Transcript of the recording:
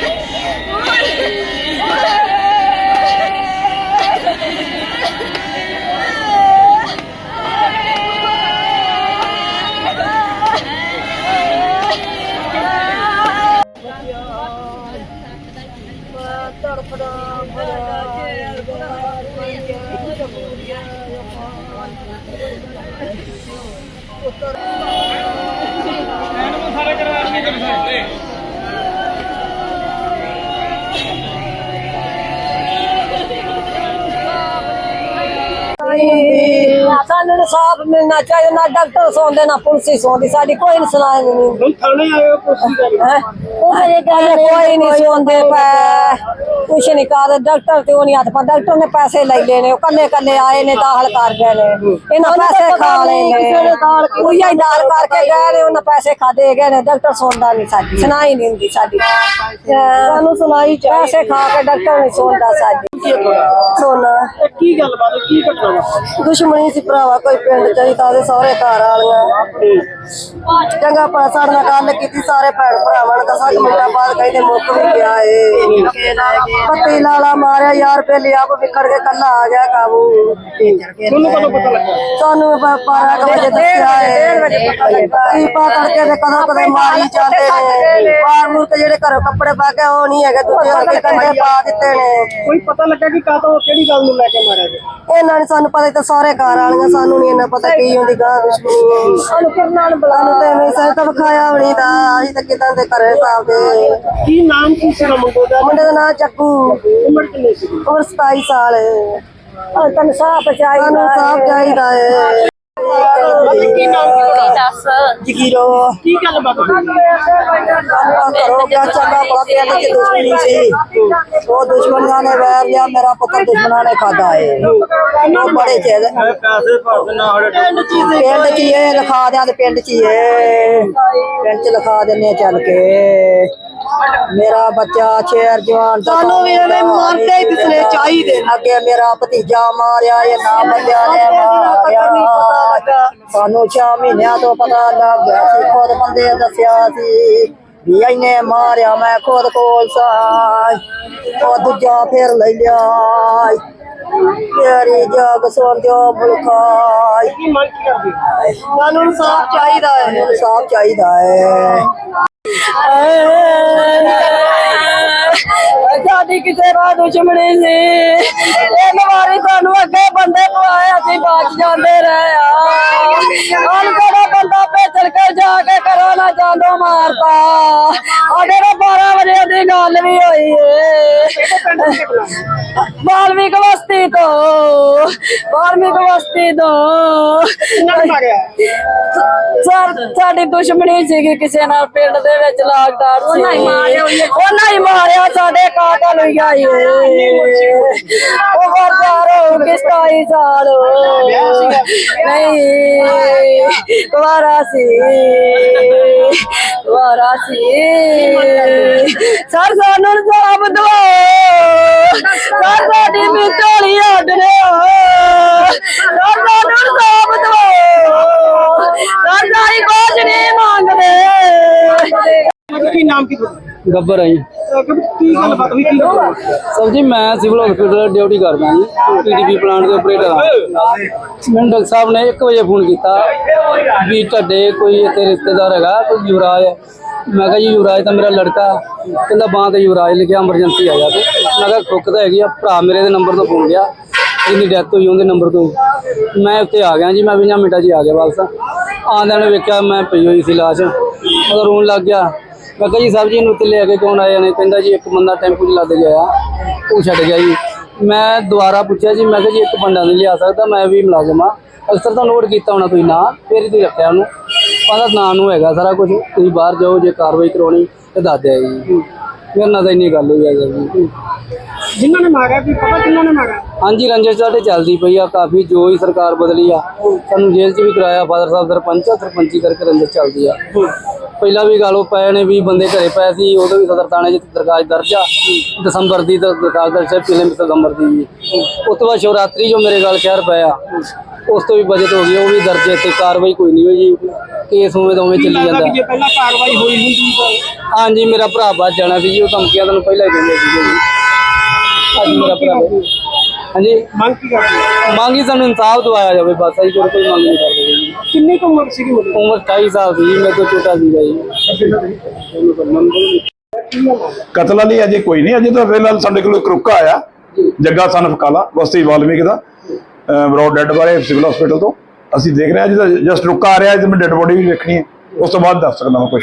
Gracias. ਸਾਨੂੰ ਇਨਸਾਫ ਮਿਲਣਾ ਚਾਹੀਦਾ ਨਾ ਡਾਕਟਰ ਸੌਂਦੇ ਨਾ ਪੁਲਿਸ ਸੌਂਦੀ ਸਾਡੀ ਕੋਈ ਨਹੀਂ। ਸੁਣਾਈ ਨਹੀਂ ਥਾਣੇ ਆਏ ਹੋ? ਹੈ ਕੋਈ ਨਹੀਂ ਸੌਂਦੇ ਪੈ ਕੁਛ ਨਹੀਂ ਕਰ ਡਾਕਟਰ ਤੇ ਉਹ ਨਹੀਂ ਹੱਥ ਪਾ ਡਾਕਟਰ ਨੇ ਪੈਸੇ ਲੈ ਲੈਣੇ ਉਹ ਕੱਲੇ ਕੱਲੇ ਆਏ ਨੇ ਦਾਖਲ ਕਰ ਗਏ ਨੇ। ਇਹਨਾਂ ਪੈਸੇ ਖਾ ਨੇ। ਉਹੀ ਦਾਲ ਕਰਕੇ ਗਏ ਨੇ ਉਹਨਾਂ ਪੈਸੇ ਖਾ ਦੇ ਗਏ ਨੇ। ਡਾਕਟਰ ਸੌਂਦਾ ਨਹੀਂ ਸਾਡੀ ਸੁਣਾਈ ਨਹੀਂ ਹੁੰਦੀ ਸਾਡੀ। ਸਾਨੂੰ ਸੁਣਾਈ ਪੈਸੇ ਖਾ ਕੇ ਡਾਕਟਰ ਨਹੀਂ ਸੌਂਦਾ ਸਾਡੀ। ਸੋਨਾ। ਇਹ ਕੀ ਗੱਲਬਾਤ ਹੈ? ਕੀ ਘਟਨਾ ਵਾ ਦੁਸ਼ਮਣੀ ਸੀ ਭਰਾਵਾ ਕੋਈ ਪਿੰਡ ਚਾਹੀਦਾ ਦੇ ਸਹੁਰੇ ਘਰ ਵਾਲੀਆਂ। ਚੰਗਾ ਪਾ ਸਾਡੇ ਨਾਲ ਗੱਲ ਕੀਤੀ ਸਾਰੇ ਭੈਣ ਭਰਾਵਾਂ ਨੇ ਦਸਾਂ ਕੁ ਮਿੰਟਾਂ ਬਾਅਦ ਕਹਿੰਦੇ ਮੁੱਕ ਵੀ ਗਿਆ ਏ। ਪੱਤੀ ਲਾਲਾ ਮਾਰਿਆ ਯਾਰ ਰੁਪਏ ਲਿਆ ਕੋ ਵਿਖੜ ਕੇ ਕੱਲਾ ਆ ਗਿਆ ਕਾਬੂ। ਤੁਹਾਨੂੰ ਕਦੋਂ ਪਤਾ ਲੱਗਾ? ਤੁਹਾਨੂੰ 12 ਵਜੇ ਦੱਸਿਆ ਏ। ਪੀਪਾ ਕਰਕੇ ਤੇ ਕਦੋਂ ਕਦੇ ਮਾਰੀ ਜਾਂਦੇ ਨੇ। ਬਾਹਰ ਮੂਰ ਤੇ ਜਿਹੜੇ ਘਰੋਂ ਕੱਪੜੇ ਪਾ ਕੇ ਉਹ ਨਹੀਂ ਹੈਗੇ ਦੂਜੇ ਵਰਗੇ ਕੰਡੇ ਪਾ ਦਿੱਤੇ ਨੇ। ਕੋਈ ਪਤਾ ਲੱਗਾ ਕਿ ਕਾਹਤੋਂ ਕਿਹੜੀ ਗੱਲ ਨੂੰ ਲੈ ਕੇ ਮਾਰਿਆ ਗਿਆ? ਇਹਨਾਂ ਨੇ ਸਾਨੂੰ ਪਤਾ ਤਾਂ ਸਾਰੇ ਘਰ ਵਾਲੀਆਂ ਸਾਨੂੰ ਨਹੀਂ ਇਹਨਾਂ ਪਤਾ ਕੀ ਹੁੰਦੀ ਗਾਂ ਦੁਸ਼ਮਣੀ ਸਾਨੂੰ ਕਿਰਨਾਂ ਨੂੰ ਬੁਲਾਉਣ ਤੇ ਐਵੇਂ ਸਾਰੇ ਤਾਂ ਵਿਖਾਇਆ ਵੀ ਨਹੀਂ ਤਾਂ ਅਸੀਂ ਤਾਂ ਕਿਦਾਂ ਦੇ ਘਰੇ ਸਾਹਿਬ ਦੇ ਕੀ ਨਾਮ ਕੀ ਸੀ ਮੁੰਡੇ ਦਾ? ਮੁੰਡੇ ਦਾ ਨਾਂ ਚੱਕੂ। ਉਮਰ ਕਿੰਨੀ ਸੀ? ਉਮਰ 27 ਸਾਲ ਹੈ। ਸਾਨੂੰ ਸਾਫ਼ ਚਾਹੀਦਾ ਹੈ। ਕੀ ਨਾਮ ਕੀ ਤੁਹਾਡਾ? ਦੱਸ। ਜਗੀਰੋ ਕੀ ਗੱਲਬਾਤ ਹੋਈ? ਕਰੋ ਕਿਆ ਚੰਗਾ ਬੜਾ ਪਿੰਡ ਚ ਦੁਸ਼ਮਣੀ ਸੀ। ਉਹ ਦੁਸ਼ਮਣਾਂ ਨੇ ਵੈਰ ਲਿਆ ਮੇਰਾ ਪੁੱਤਰ ਦੁਸ਼ਮਣਾਂ ਨੇ ਖਾਦਾ ਹੈ। ਉਹ ਬੜੇ ਪੈਸੇ ਭਰਨਾ ਪਿੰਡ ਚ ਇਹ ਲਿਖਾ ਦਿਆਂ ਤੇ ਪਿੰਡ ਚ ਇਹ। ਪਿੰਡ ਚ ਲਿਖਾ ਦਿੰਨੇ ਚੱਲ ਕੇ। ਮੇਰਾ ਬੱਚਾ ਸ਼ੇਰ ਜਵਾਨ ਸਾਨੂੰ ਵੀ ਐਵੇਂ ਮਾਰਦੇ ਦਿਸਨੇ ਚਾਹੀਦੇ ਅੱਗੇ ਮੇਰਾ ਭਤੀਜਾ ਮਾਰਿਆ ਇਹ ਨਾ ਬੰਦਿਆ ਨੇ ਮਾਰਿਆ ਸਾਨੂੰ 6 ਮਹੀਨਿਆਂ ਤੋਂ ਪਤਾ ਲੱਗ ਗਿਆ ਸੀ ਖੁਦ ਬੰਦੇ ਦੱਸਿਆ ਸੀ ਵੀ ਇਹਨੇ ਮਾਰਿਆ ਮੈਂ ਖੁਦ ਕੋਲ ਸਾਂ। ਉਹ ਦੂਜਾ ਫੇਰ ਲੈ ਲਿਆ। ਤੇਰੀ ਜਗ ਸੁਣ ਦਿਓ ਮੁਲਕਾਈ ਕੀ ਮੰਗ ਕੀ ਕਰਦੇ ਹੋ? ਸਾਨੂੰ ਇਨਸਾਫ ਚਾਹੀਦਾ ਹੈ। ਇਨਸਾਫ ਚਾਹੀਦਾ ਹੈ। ਸਾਡੀ ਕਿਸੇ ਨਾਲ ਦੁਸ਼ਮਣੀ ਸੀ ਇਹ ਵਾਰੀ ਤੁਹਾਨੂੰ ਅੱਗੇ ਬੰਦੇ ਪਵਾਏ ਅਸੀਂ ਬਚ ਜਾਂਦੇ ਰਹੇ ਆ। ਹਣ ਕਿਹੜਾ ਬੰਦਾ ਭੇਜਣ ਕੇ ਜਾ ਕੇ ਕਰੋ ਨਾ ਜਾਂਦੋ ਮਾਰਤਾ ਸਾਡੇ ਨਾਲ 12 ਵਜੇ ਦੀ ਗੱਲ ਵੀ ਹੋਈ ਏ। ਵਾਲਮੀਕ ਬਸਤੀ ਤੋਂ। ਬਸਤੀ ਤੋਂ ਕਿੰਨਾ ਕੁ ਮਾਰਿਆ ਸਰ ਸਾਡੀ ਦੁਸ਼ਮਣੀ ਸੀਗੀ ਕਿਸੇ ਨਾਲ ਪਿੰਡ ਦੇ ਵਿੱਚ ਲਾਗਦਾਰ ਸੀ। ਉਹਨਾਂ ਹੀ ਮਾਰਿਆ ਉਹਨਾਂ ਹੀ ਮਾਰਿਆ ਸਾਡੇ ਕਾਤਲ ਹੋਈ ਆਈ। ਉਹ ਵਰਦਾਰ ਹੋ ਕੇ 27 ਸਾਲ? ਨਹੀਂ ਕੁਵਾਰਾ ਸੀ। ਕੁਵਾਰਾ ਸੀ। ਸਰ ਸਾਨੂੰ ਸਭ ਦਵਾਓ ਸਰ ਸਾਡੀ ਮਿੱਤੋਲੀ ਅੱਡ ਨੇ ਸਰ ਸਾਨੂੰ ਸਭ ਦਵਾਓ ਸਰ ਸਾਡੀ ਕੁਝ ਨਹੀਂ ਮੰਗਦੇ ਕੀ ਨਾਮ ਕੀ ਤੁਹਾਡਾ ਗੱਬਰ ਆਈ ਅਹ ਕਿ- ਕੀ ਗੱਲਬਾਤ ਹੋਈ ਕੀ ਘਟਨਾ ਸਰ ਜੀ ਮੈਂ ਸਿਵਲ ਹਸਪੀਟਲ ਡਿਊਟੀ ਕਰਦਾ ਜੀ ਪੀਡੀਪੀ ਪਲਾਂਟ ਦੇ ਆਪਰੇਟਰ ਹਾਂ। ਮੈਨੂੰ ਡਾਕਟਰ ਸਾਹਿਬ ਨੇ 1 ਵਜੇ ਫੋਨ ਕੀਤਾ ਵੀ ਤੁਹਾਡੇ ਕੋਈ ਇੱਥੇ ਰਿਸ਼ਤੇਦਾਰ ਹੈਗਾ ਕੋਈ ਯੁਵਰਾਜ ਹੈ। ਮੈਂ ਕਿਹਾ ਜੀ ਯੁਵਰਾਜ ਤਾਂ ਮੇਰਾ ਲੜਕਾ। ਕਹਿੰਦਾ ਬਾਂਹ ਤੇ ਯੁਵਰਾਜ ਲਿਖਿਆ ਐਮਰਜੈਂਸੀ ਆ ਜਾ ਤੂੰ। ਮੈਂ ਕਿਹਾ ਖੁੱਕ ਤਾਂ ਹੈਗੀ ਆ ਭਰਾ ਮੇਰੇ ਦੇ ਨੰਬਰ ਤੋਂ ਫੋਨ ਗਿਆ। ਜਿਹਦੀ ਡੈਥ ਹੋਈ ਉਹਦੇ ਨੰਬਰ ਤੋਂ। ਮੈਂ ਉੱਥੇ ਆ ਗਿਆ ਜੀ ਮੈਂ 20 ਮਿੰਟਾਂ 'ਚ ਆ ਗਿਆ ਵਾਪਸ। ਆਂਦਿਆਂ ਨੇ ਵੇਖਿਆ ਮੈਂ ਪਈ ਹੋਈ ਸੀ ਲਾਸ਼। ਉਹ ਰੋਣ ਲੱਗ ਗਿਆ। ਮੈਂ ਕਿਹਾ ਜੀ ਸਾਹਿਬ ਜੀ ਨੂੰ ਉੱਤੇ ਲੈ ਕੇ ਕੌਣ ਆਏ ਨੇ ਕਹਿੰਦਾ ਜੀ ਇੱਕ ਬੰਦਾ ਟੈਂਪੂ 'ਚ ਲੱਦ ਗਿਆ ਉਹ ਛੱਡ ਗਿਆ ਜੀ। ਮੈਂ ਦੁਬਾਰਾ ਪੁੱਛਿਆ ਜੀ ਮੈਂ ਕਿਹਾ ਜੀ ਇੱਕ ਬੰਦਾ ਨਹੀਂ ਲਿਆ ਸਕਦਾ ਮੈਂ ਵੀ ਮੁਲਾਜ਼ਮ ਆ ਅਕਸਰ ਤਾਂ ਨੋਟ ਕੀਤਾ ਹੋਣਾ ਤੁਸੀਂ ਨਾਂ ਫਿਰ ਹੀ ਤੁਸੀਂ ਰੱਖਿਆ ਉਹਨੂੰ। ਉਹਦਾ ਨਾਂ ਨੂੰ ਹੈਗਾ ਸਾਰਾ ਕੁਝ ਤੁਸੀਂ ਬਾਹਰ ਜਾਓ ਜੇ ਕਾਰਵਾਈ ਕਰਾਉਣੀ ਤੇ ਦੱਸ ਦਿਆ ਜੀ। ਮੇਰੇ ਨਾਲ ਤਾਂ ਇੰਨੀ ਗੱਲ ਹੋਈ ਹੈ ਜੀ। ਜਿਨ੍ਹਾਂ ਨੇ ਮਾਰਿਆ ਕੀ ਪਤਾ ਕਿੰਨਾਂ ਨੇ ਮਾਰਿਆ? ਹਾਂਜੀ ਰੰਜਨ ਸਾਡੇ ਚੱਲਦੀ ਪਈ ਆ ਕਾਫੀ ਜੋ ਹੀ ਸਰਕਾਰ ਬਦਲੀ ਆ। ਸਾਨੂੰ ਜੇਲ੍ਹ 'ਚ ਵੀ ਕਰਾਇਆ ਫਾਦਰ ਸਾਹਿਬ ਸਰਪੰਚ ਆ ਸਰਪੰਚੀ ਕਰਕੇ ਰੰਜਨ ਚੱਲਦੀ ਆ। ਪਹਿਲਾਂ ਵੀ ਗੱਲ ਪਏ ਨੇ ਵੀ ਬੰਦੇ ਘਰੇ ਪਏ ਸੀ ਉਦੋਂ ਵੀ ਸਦਰ ਥਾਣੇ 'ਚ ਦਰਖਾਸਤ ਦਰਜ ਆ ਦਸੰਬਰ ਦੀ ਤਾਂ ਦਰਖਾਸਤ ਦਰਜ ਹੈ ਪਿਛਲੇ ਦਸੰਬਰ ਦੀ ਵੀ ਉਸ ਤੋਂ ਬਾਅਦ ਸ਼ਿਵਰਾਤਰੀ ਜੋ ਮੇਰੇ ਗੱਲ ਸ਼ਹਿਰ ਪਿਆ ਉਸ ਤੋਂ ਵੀ ਬਚਤ ਹੋ ਗਈ ਉਹ ਵੀ ਦਰਜ ਤੇ ਕਾਰਵਾਈ ਕੋਈ ਨਹੀਂ ਹੋਈ ਜੀ। ਕੇਸ ਉਵੇਂ ਦਾ ਉਵੇਂ ਚੱਲੀ ਜਾਂਦਾ। ਕਿ ਜੇ ਪਹਿਲਾਂ ਕਾਰਵਾਈ ਹੋਈ ਹੁੰਦੀ ਤਾਂ ਹਾਂਜੀ ਮੇਰਾ ਭਰਾ ਬਚ ਜਾਣਾ ਸੀ ਜੀ ਉਹ ਧਮਕੀਆਂ ਤੁਹਾਨੂੰ ਪਹਿਲਾਂ ਹੀ ਦਿੰਦੇ ਸੀ ਜੀ। ਅੱਜ ਮੇਰਾ ਭਰਾ ਹਾਂਜੀ। ਮੰਗ ਕੀ ਕਰਦੇ ਹੋ? ਮੰਗੀ ਸਾਨੂੰ ਇਨਸਾਫ ਦਵਾਇਆ ਜਾਵੇ ਬਸ ਅਸੀਂ ਹੋਰ ਕੋਈ ਮੰਗ ਨਹੀਂ ਕਰਦੇ ਜੀ। ਕਿੰਨੀ ਕੁ ਉਮਰ ਸੀਗੀ ਮੁੰਡੇ ਦੀ? ਉਮਰ 28 ਸਾਲ ਸੀ ਜੀ ਮੇਰੇ ਤੋਂ ਛੋਟਾ ਸੀਗਾ ਜੀ। ਕਤਲ ਵਾਲੀ ਅਜੇ ਕੋਈ ਨਹੀਂ ਅਜੇ ਤਾਂ ਫਿਲਹਾਲ ਸਾਡੇ ਕੋਲ ਇੱਕ ਰੁਕਾ ਆਇਆ। ਜੱਗਾ ਸਨ ਕਾਲਾ ਬਸਤੀ ਵਾਲਮੀਕ ਦਾ ਬਰੋਡ ਡੈਡ ਬਾਰੇ ਸਿਵਲ ਹਸਪੀਟਲ ਤੋਂ। ਅਸੀਂ ਦੇਖ ਰਹੇ ਹਾਂ ਜਿਹਦਾ ਜਸਟ ਰੁਕਾ ਆ ਰਿਹਾ ਇਹਦੀ ਮੈਂ ਡੈਡ ਬੋਡੀ ਵੀ ਵੇਖਣੀ ਹੈ। ਉਸ ਤੋਂ ਬਾਅਦ ਦੱਸ ਸਕਦਾ ਮੈਂ ਕੁਝ